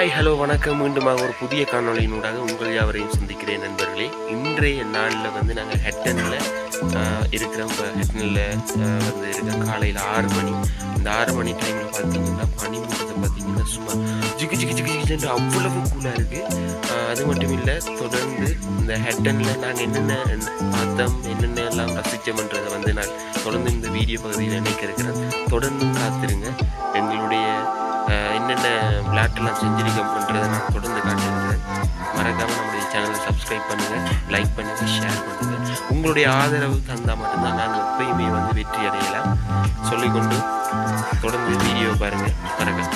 Hi hello வணக்கம். மீண்டுமாக ஒரு புதிய காணொலியினூடாக உங்கள் யாவரையும் சந்திக்கிறேன் நண்பர்களே. இன்றைய நாளில் வந்து நாங்கள் ஹெட்டனில் இருக்கிறோம். இப்போ ஹெட்டனில் வந்து இருக்க காலையில் ஆறு மணி. இந்த ஆறு மணி டைமில் பார்த்தீங்கன்னா பனிமூட்டத்தை பார்த்தீங்கன்னா சும்மா ஜிக்கு ஜிக்கு ஜிக்கு ஜிக்கு அவ்வளவு கூலாக இருக்குது அது மட்டும் இல்லை தொடர்ந்து இந்த ஹெட்டனில் நாங்கள் என்னென்ன பார்த்தோம் என்னென்ன எல்லாம் ரசித்தோம்ன்றதை வந்து நான் தொடர்ந்து இந்த வீடியோ பகுதியில் நினைக்க இருக்கிறேன் தொடர்ந்து காத்திருங்க. எங்களுடைய என்னென்ன விளையாட்டுலாம் அப்படின்றத நான் தொடர்ந்து காட்டியிருக்கிறேன். மறக்காமல் நம்முடைய சேனலை சப்ஸ்கிரைப் பண்ணுங்கள் லைக் பண்ணுங்கள் ஷேர் பண்ணுங்கள் உங்களுடைய ஆதரவு தந்தால் மட்டும்தான் நாங்கள் எப்பயுமே வந்து வெற்றி அடையலாம் சொல்லிக்கொண்டு தொடர்ந்து வீடியோ பாருங்கள் மறக்காம.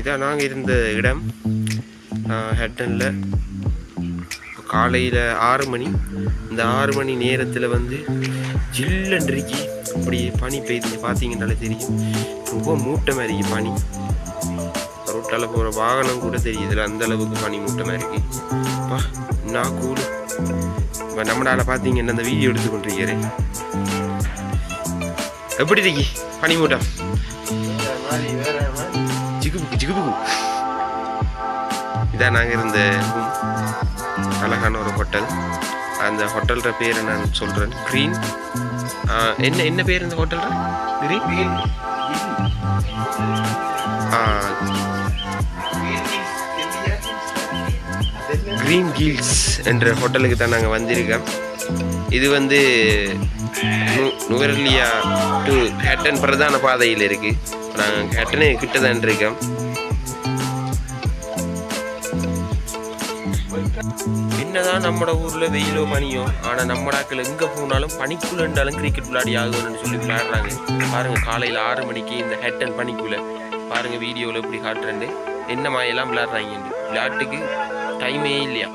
இதான் நாங்கள் இருந்த இடம். ஹெட்டனில் காலையில் ஆறு மணி. இந்த ஆறு மணி நேரத்தில் வந்து ஜில்லன்றைக்கு அப்படியே பனி பெய்யுது பார்த்தீங்கன்னாலே தெரியும். ரொம்ப மூட்டமாக இருக்கு பனி. ரோட்டால் போகிற வாகனம் கூட தெரியுதுல அந்த அளவுக்கு பனி மூட்டமாக இருக்கு. பா நான் கூடு இப்போ நம்மளால பார்த்தீங்கன்னா அந்த வீடியோ எடுத்து கொண்டிருக்கிறேன் எப்படி இருக்கி? பனி மூட்டம். ஜிகுபுக்கு ஜிகுபுக்கு இதான் நாங்கள் இருந்த அழகான ஒரு ஹோட்டல். அந்த ஹோட்டல்ற பேரை நான் சொல்கிறேன் க்ரீன் என்ன என்ன பேர் இந்த ஹோட்டல்ற? க்ரீன் க்ரீன் கீல்ஸ் என்ற ஹோட்டலுக்கு தான் நாங்கள் வந்திருக்கோம். இது வந்து நு டு ஹேட்டன் பிரதான பாதையில் இருக்குது நாங்கள் ஹேட்டனு கிட்ட தான் இருக்கோம். என்னதான் நம்மட ஊர்ல வெயிலோ பனியோ ஆனா நம்ம நாட்கள் எங்க போனாலும் பனிக்குள்ள இருந்தாலும் கிரிக்கெட் விளையாடி ஆகணும்னு சொல்லி விளையாடுறாங்க. பாருங்க காலையில ஆறு மணிக்கு இந்த ஹெட் அண்ட் பனிக்குள்ள. பாருங்க வீடியோவில் எப்படி காட்டுறேன் என்ன எல்லாம் விளையாடுறாங்க விளையாட்டுக்கு டைமே இல்லையா?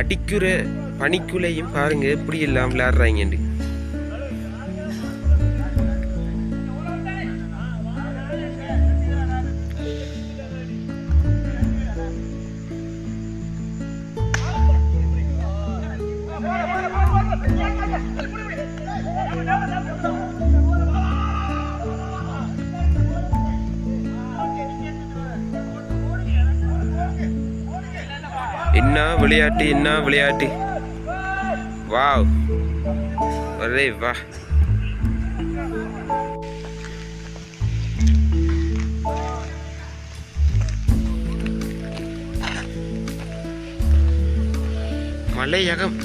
அடிக்கிற பனிக்குள்ளையும் பாருங்க எப்படி எல்லாம் விளையாடுறாங்கண்டு yeah. விளையாட்டு என்ன விளையாட்டு? வாவ். ஒரே வா. மலையகம்.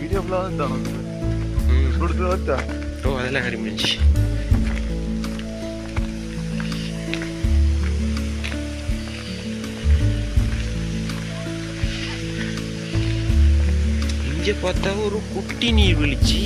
வீடியோ ஃபுல்லாக தான் ஓ அதெல்லாம் கருமிச்சு இங்க பார்த்தா ஒரு குட்டி நீர் விழிச்சு.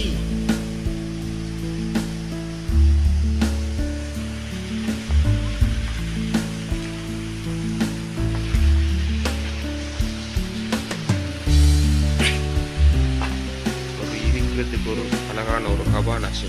ஒரு இருக்கிறதுக்கு ஒரு அழகான ஒரு கபானாசு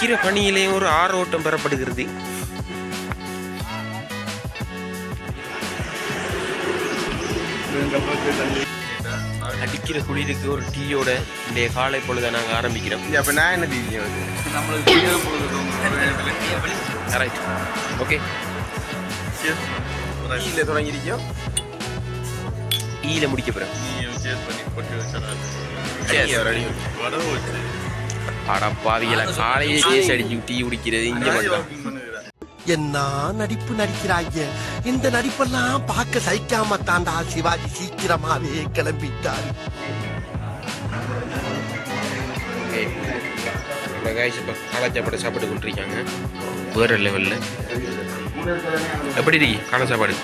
வைக்கிற பணியிலே ஒரு ஆரோட்டம் பெறப்படுகிறது. அடிக்கிற குளிருக்கு ஒரு டீயோட இந்த காலை பொழுத நாங்கள் ஆரம்பிக்கிறோம். அப்போ நான் என்ன டீ ரைட் ஓகே டீயில் தொடங்கியிருக்கோம் டீயில் முடிக்க போகிறோம் நீ சேஸ் பண்ணி போட்டு வச்சு. பாவிகளா காலையிலே கேஸ் அடிச்சு டீ குடிக்கிறது இங்கே மட்டும் என்ன நடிப்பு நடிக்கிறாங்க இந்த நடிப்பெல்லாம் பார்க்க சகிக்காம தாண்டா சிவாஜி சீக்கிரமாவே கிளம்பிட்டாரு. இப்போ சாப்பாடு சாப்பிட்டு கொண்டிருக்காங்க வேறு லெவலில் எப்படி இருக்கு காலை சாப்பாடு?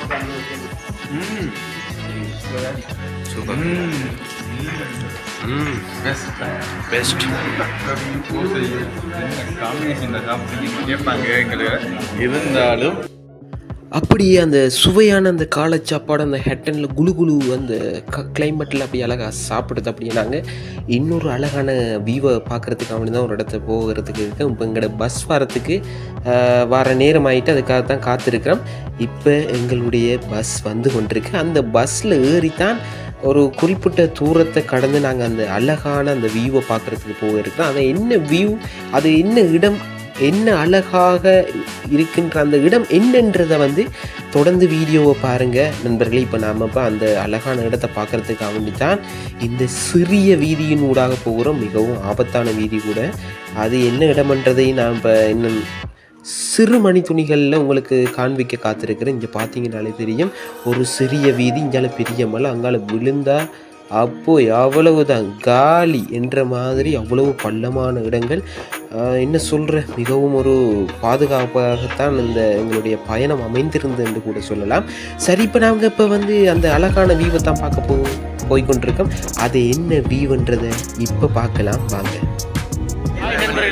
சூப்பர். ம் பெஸ்ட் இருந்தாலும் அப்படியே அந்த சுவையான அந்த காலை சாப்பாடு அந்த ஹெட்டனில் குளு குளு அந்த க கிளைமேட்டில் அப்படி அழகாக சாப்பிடுது அப்படியே நாங்கள் இன்னொரு அழகான வியூவை பார்க்குறதுக்கு அவனு தான் ஒரு இடத்த போகிறதுக்கு இருக்கேன். இப்போ எங்களோட பஸ் வரத்துக்கு வர நேரம் ஆகிட்டு அதுக்காக தான் காத்திருக்கிறோம். இப்போ எங்களுடைய பஸ் வந்து கொண்டிருக்கு. அந்த பஸ்ஸில் ஏறித்தான் ஒரு குறிப்பிட்ட தூரத்தை கடந்து நாங்கள் அந்த அழகான அந்த வியூவை பார்க்குறதுக்கு போக இருக்கிறோம் அது என்ன வியூ அது என்ன இடம்? என்ன அழகாக இருக்கின்ற அந்த இடம் என்னன்றதை வந்து தொடர்ந்து வீடியோவை பாருங்கள் நண்பர்களே இப்போ நாம் இப்போ அந்த அழகான இடத்தை பார்க்குறதுக்காக வேண்டி தான் இந்த சிறிய வீதியின் ஊடாக போகிறோம். மிகவும் ஆபத்தான வீதி கூட. அது என்ன இடம்ன்றதை நாம் இப்போ இன்னும் சிறு மணி துணிகளில் உங்களுக்கு காண்பிக்க காத்திருக்கிறேன். இங்கே பார்த்தீங்கனாலே தெரியும். ஒரு சிறிய வீதி இங்கால பெரிய மலை அங்கால விழுந்தா அப்போ அவ்வளவுதான் காலி என்ற மாதிரி அவ்வளவு பள்ளமான இடங்கள். என்ன சொல்கிற மிகவும் ஒரு பாதுகாப்பாகத்தான் இந்த எங்களுடைய பயணம் அமைந்திருந்தது என்று கூட சொல்லலாம். சரி இப்போ நாங்கள் இப்போ வந்து அந்த அழகான வியூவை தான் பார்க்க போ போய்கொண்டிருக்கோம் அது என்ன வியூன்றதை இப்போ பார்க்கலாம். வாங்க.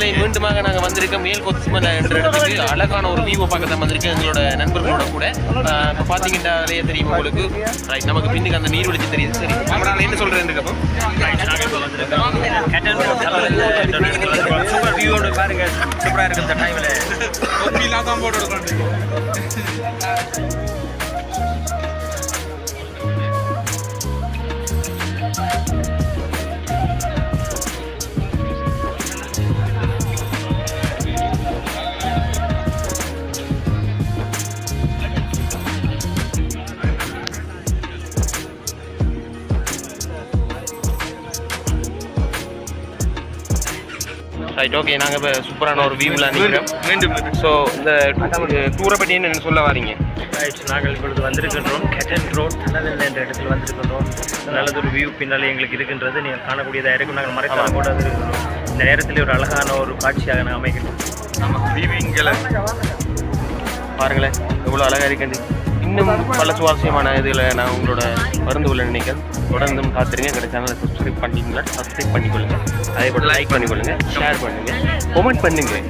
நண்பர்களை மீண்டுமாக நாங்கள் வந்திருக்கோம் மேல் கொத்துமலை என்ற இடத்துக்கு அழகான ஒரு வியூவை பார்க்க தான் வந்திருக்கோம் எங்களோட நண்பர்களோட கூட. இப்போ பார்த்தீங்கன்னாலே தெரியும் உங்களுக்கு. ரைட் நமக்கு பின்னுக்கு அந்த நீர் வெளிச்சு தெரியுது. சரி நம்மளால என்ன சொல்கிறேன் சூப்பர் வியூவோட பாருங்க. சூப்பரா இருக்கு இந்த டைம்ல ரைட் ஓகே நாங்கள் இப்போ சூப்பரான ஒரு வியூவில் நிற்கிறோம் மீண்டும் ஸோ இந்த டூரை பற்றி என்ன சொல்ல வரீங்க ரைட் நாங்கள் இப்பொழுது வந்திருக்கின்றோம். கெட்டன் ரோட் தனதல் என்ற இடத்தில் வந்திருக்கின்றோம். நல்லதொரு வியூ பின்னாலே எங்களுக்கு இருக்கின்றது. நீங்கள் காணக்கூடியதாக இருக்கும் நாங்கள் மறைக்காம கூட இருக்கின்றோம் இந்த நேரத்தில் ஒரு அழகான ஒரு காட்சியாக நான் அமைக்கின்றோம் பாருங்களேன் எவ்வளோ அழகாக இருக்குது இன்னும் பல சுவாரஸ்யமான இதில் நான் உங்களோட மருந்து உள்ள நினைக்கிறேன். தொடர்ந்தும் காத்துருங்க. எங்களோட சேனலை சப்ஸ்கிரைப் பண்ணிங்களா சப்ஸ்கிரைப் பண்ணிக்கொள்ளுங்க. அதே போல் லைக் பண்ணிக்கொள்ளுங்க. ஷேர் பண்ணுங்கள் கமெண்ட் பண்ணுங்களேன்